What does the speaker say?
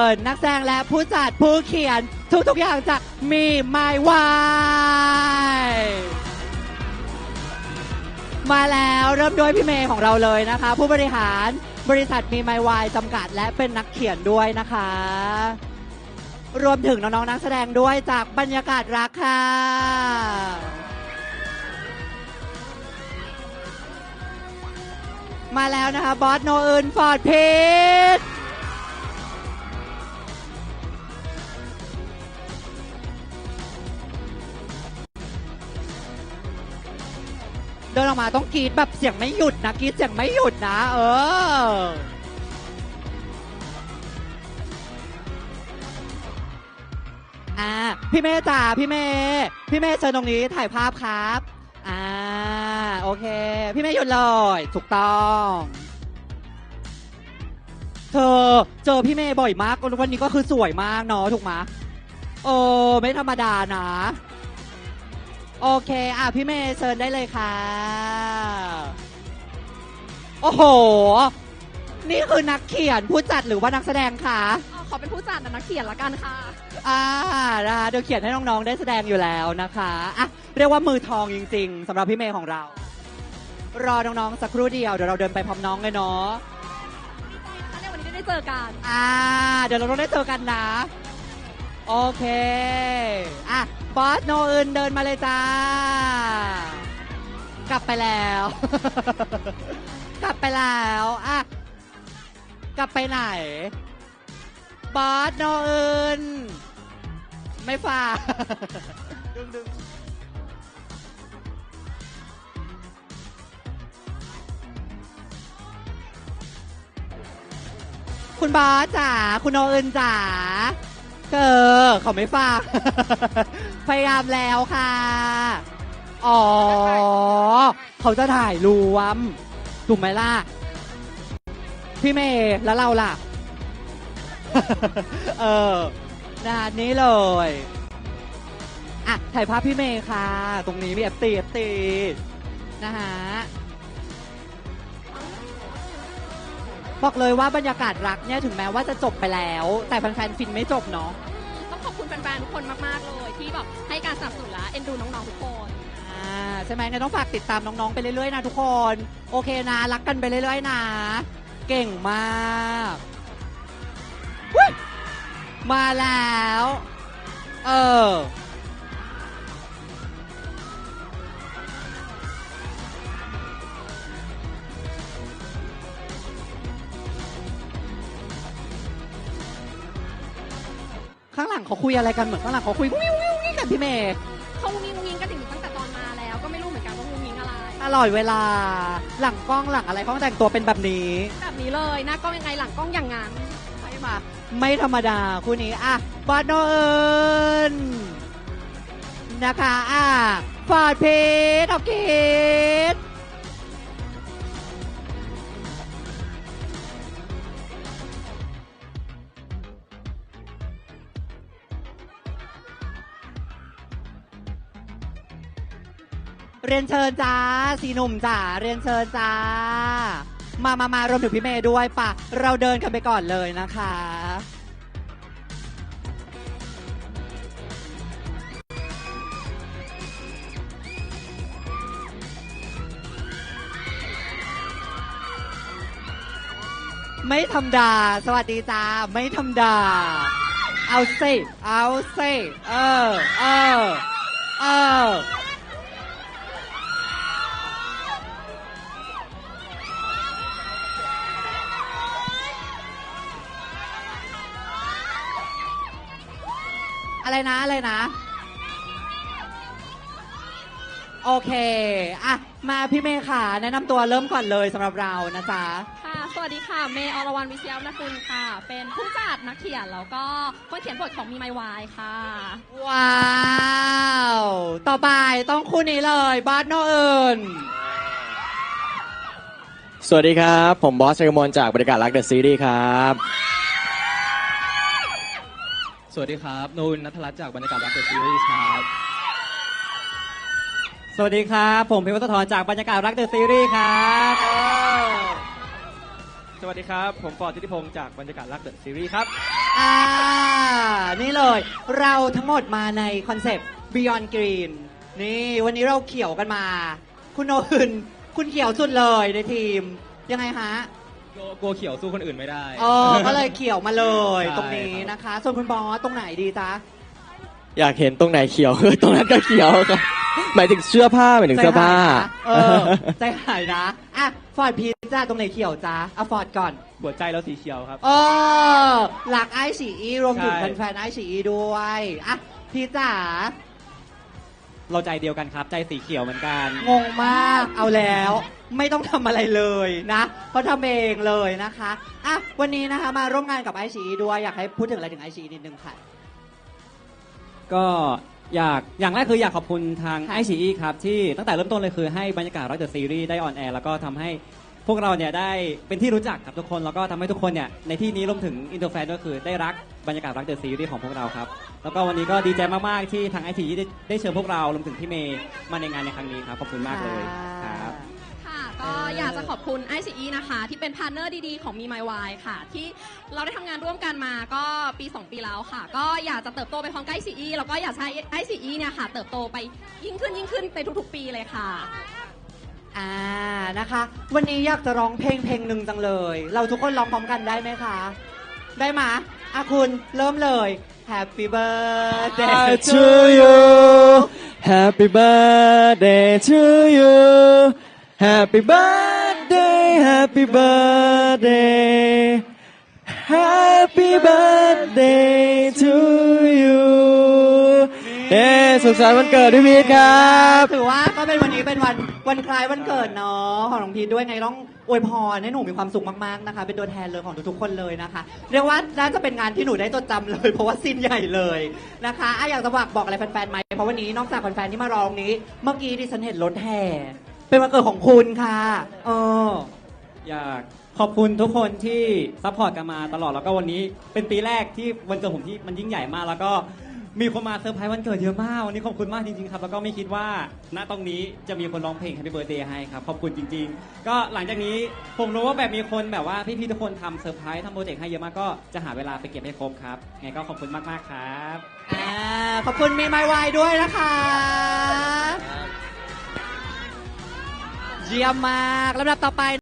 เอิญนักแสดงและผู้จัดผู้เขียนทุกๆอย่างจากมีไมวายมาแล้วเริ่มด้วยพี่เมย์ของเราเลยนะคะ ผู้บริหารบริษัทมีไมวายจำกัด และเป็นนักเขียนด้วยนะคะ รวมถึงน้องๆนักแสดงด้วยจากบรรยากาศรักค่ะมาแล้วนะคะบอสโนอื่นฟอร์ดพีท ออกมาต้องกรีดแบบเสียงไม่หยุดนะกรีดเสียงไม่หยุดนะ เอออ่าพี่เมย์จ๋าพี่เมย์พี่เมย์เชิญตรงนี้ถ่ายภาพครับอ่าโอเค พี่เมย์หยุดเลยถูกต้องเธอเจอพี่เมย์บ่อยมากวันนี้ก็คือสวยมากเนาะถูกไหมโอ้ไม่ธรรมดานะ โอเคอะพี่เมย์เชิญได้เลยค่ะ โอ้โห นี่คือนักเขียนผู้จัดหรือว่านักแสดงคะอ๋อขอเป็นผู้จัดนะนักเขียนละกันค่ะ อ่านะคะเดี๋ยวเขียนให้น้องๆได้แสดงอยู่แล้วนะคะอะเรียกว่ามือทองจริงๆสำหรับพี่เมย์ของเรา รอน้องๆสักครู่เดียวเดี๋ยวเราเดินไปพร้อมน้องเลยเนาะถ้าในวันนี้ได้เจอกัน อ่า เดี๋ยวเราต้องได้เจอกันนะ โอเค อะ บอสโนอื่นเดินมาเลยจ้า กลับไปแล้ว กลับไปแล้ว อะ กลับไปไหน บอสโนอื่น ไม่ฝากดึงดึงคุณบอสจ๋า คุณโนอื่นจ๋า เกอเขาไม่ฝากพยายามแล้วค่ะ อ๋อ เขาจะถ่ายรวมถูกไหมล่ะ พี่เมย์แล้วเราล่ะ เออนานี้เลยอะถ่ายภาพพี่เมย์ค่ะ ตรงนี้มีเอฟตีเอฟตีนะฮะ บอกเลยว่าบรรยากาศรักเนี่ยถึงแม้ว่าจะจบไปแล้ว แต่แฟนๆฟินไม่จบเนาะต้องขอบคุณแฟนๆทุกคนมากๆเลย ที่แบบให้การสนับสนุนและเอ็นดูน้องๆทุกคนอ่าใช่ไหมงั้นต้องฝากติดตามน้องๆไปเรื่อยๆนะทุกคน โอเคนะรักกันไปเรื่อยๆนะ เก่งมากอุ๊ยมาแล้ว เออ ข้างหลังเขาคุยอะไรกันเหมือนข้างหลังเขาคุยวิววิววิวกันพี่เมย์เขางุ้งงิงงุ้งงิงกันอย่างนี้ตั้งแต่ตอนมาแล้ว ก็ไม่รู้เหมือนกันว่างุ้งงิงอะไร ตลอดเวลาหลังกล้องหลังอะไรเขาแต่งตัวเป็นแบบนี้แบบนี้เลยหน้ากล้องยังไงหลังกล้องอย่างงั้นใช่มาไม่ธรรมดาคู่นี้อะบอสโนเอิญนะคะอะฟอร์ดพีทออกกิ เรียนเชิญจ้าสีหนุ่มจ้าเรียนเชิญจ้า มามามารวมถึงพี่เมย์ด้วยปะเราเดินกันไปก่อนเลยนะคะไม่ธรรมดา สวัสดีจ้า ไม่ธรรมดา เอาสิ เอาสิ เออ เออเออ นะอะไรนะ โอเคอะมาพี่เมย์ค่ะ แนะนำตัวเริ่มก่อนเลยสำหรับเรานะจ๊ะ ค่ะ สวัสดีค่ะ เมย์อรวรรณวิเชียวนกุลค่ะ เป็นผู้จัดนักเขียนแล้วก็คนเขียนบทของมีไมวายค่ะ ว้าว ต่อไปต้องคู่นี้เลยบอสโนเอิญสวัสดีครับ ผมบอสชัยกมลจากบริการรักเดอะซีรีส์ครับ สวัสดีครับนูนนัทรัตน์จากบรรยากาศรักเดอะซีรีส์ครับ สวัสดีครับ ผมพิวัตรธรจากบรรยากาศรักเดอะซีรีส์ครับ สวัสดีครับ ผมปอทิติพงศ์จากบรรยากาศรักเดอะซีรีส์ครับ อ่า นี่เลย เราทั้งหมดมาในคอนเซปต์ Beyond Green นี่วันนี้เราเขียวกันมา คุณโนอื่นคุณเขียวสุดเลยในทีม ยังไงฮะ กลัวกลัวเขียวสู้คนอื่นไม่ได้เออก็เลยเขียวมาเลยใช่ตรงนี้นะคะ ส่วนคุณบอสตรงไหนดีจ๊ะ อยากเห็นตรงไหนเขียว ตรงนั้นก็เขียวครับหมายถึงเสื้อผ้าหมายถึงเสื้อผ้าใจหายนะเออใจหายนะอะฟอร์ดพีจ้าตรงไหนเขียวจ้าอะฟอร์ดก่อนหัวใจเราสีเขียวครับ เออ หลักไอซีอีรวมถึงใช่แฟนๆไอซีอีด้วยอะพี่จ๋าเราใจเดียวกันครับ ใจสีเขียวเหมือนกัน งงมาก เอาแล้ว ไม่ต้องทำอะไรเลยนะเขาะทำเองเลยนะคะอะวันนี้นะคะมาร่วมงานกับไอซีด้วยอยากให้พูดถึงอะไรถึงไอซีนิดนึงค่ะ ก็อยากอย่างแรกคืออยากขอบคุณทางไอชีครับ ที่ตั้งแต่เริ่มต้นเลยคือให้บรรยากาศรักเดอะซีรีส์ได้ออนแอร์แล้วก็ทำให้พวกเราเนี่ยได้เป็นที่รู้จักกับทุกคน แล้วก็ทำให้ทุกคนเนี่ยในที่นี้รวมถึงอินเตอร์แฟนก็คือได้รักบรรยากาศรักเดอะซีรีส์ของพวกเราครับ แล้วก็วันนี้ก็ดีใจมากๆที่ทางไอชีได้ได้เชิญพวกเรารวมถึงพี่เมย์มาในงานในครั้งนี้ครับขอบคุณมากเลยครับ ก็อยากจะขอบคุณ ICE นะคะ ที่เป็นพาร์ทเนอร์ดีๆ ของมี My Why ค่ะ ที่เราได้ทำงานร่วมกันมาก็ปี 2 ปีแล้วค่ะ ก็อยากจะเติบโตไปพร้อมกับ ICE แล้วก็อยากใช้ ICE เนี่ยค่ะ เติบโตไปยิ่งขึ้นยิ่งขึ้นในทุกๆ ปีเลยค่ะ อ่านะคะ วันนี้อยากจะร้องเพลงเพลงหนึ่งจังเลย เราทุกคนร้องพร้อมกันได้ไหมคะ ได้ไหมยอะคุณเริ่มเลย Happy birthday to you Happy birthday to you Happy birthday Happy birthday Happy birthday to you เอ้สุขสันต์วันเกิดพี่พีทครับ ถือว่าก็เป็นวันนี้เป็นวันวันคล้ายวันเกิดเนาะของน้องพีทด้วยไงต้องอวยพรให้หนูมีความสุขมากๆนะคะ เป็นตัวแทนเลยของทุกๆคนเลยนะคะ เรียกว่าน่าจะเป็นงานที่หนูได้จดจำเลย เพราะว่าสิ้นใหญ่เลยนะคะอะอยากจะบอกบอกอะไรแฟนๆไหมเพราะวันนี้นอกจากแฟนๆที่มารอตรงนี้ เมื่อกี้ดิฉันเห็นรถแห่ เป็นวันเกิดของคุณค่ะเออ อยากขอบคุณทุกคนที่ซัพพอร์ตกันมาตลอดแล้วก็วันนี้เป็นปีแรกที่วันเกิดผมที่มันยิ่งใหญ่มาก แล้วก็มีคนมาเซอร์ไพรส์วันเกิดเยอะมาก วันนี้ขอบคุณมากจริงๆครับ แล้วก็ไม่คิดว่าณตรงนี้จะมีคนร้องเพลง Happy Birthday ให้ครับ ขอบคุณจริง ๆ ก็หลังจากนี้ผมรู้ว่าแบบมีคนแบบว่าพี่ๆทุกคนทำเซอร์ไพรส์ทำโปรเจกต์ให้เยอะมากก็จะหาเวลาไปเก็บให้ครบครับไงก็ขอบคุณมากๆครับอ่าขอบคุณมีไมวายด้วยนะคะ เยี่ยมมากลำดับต่อไป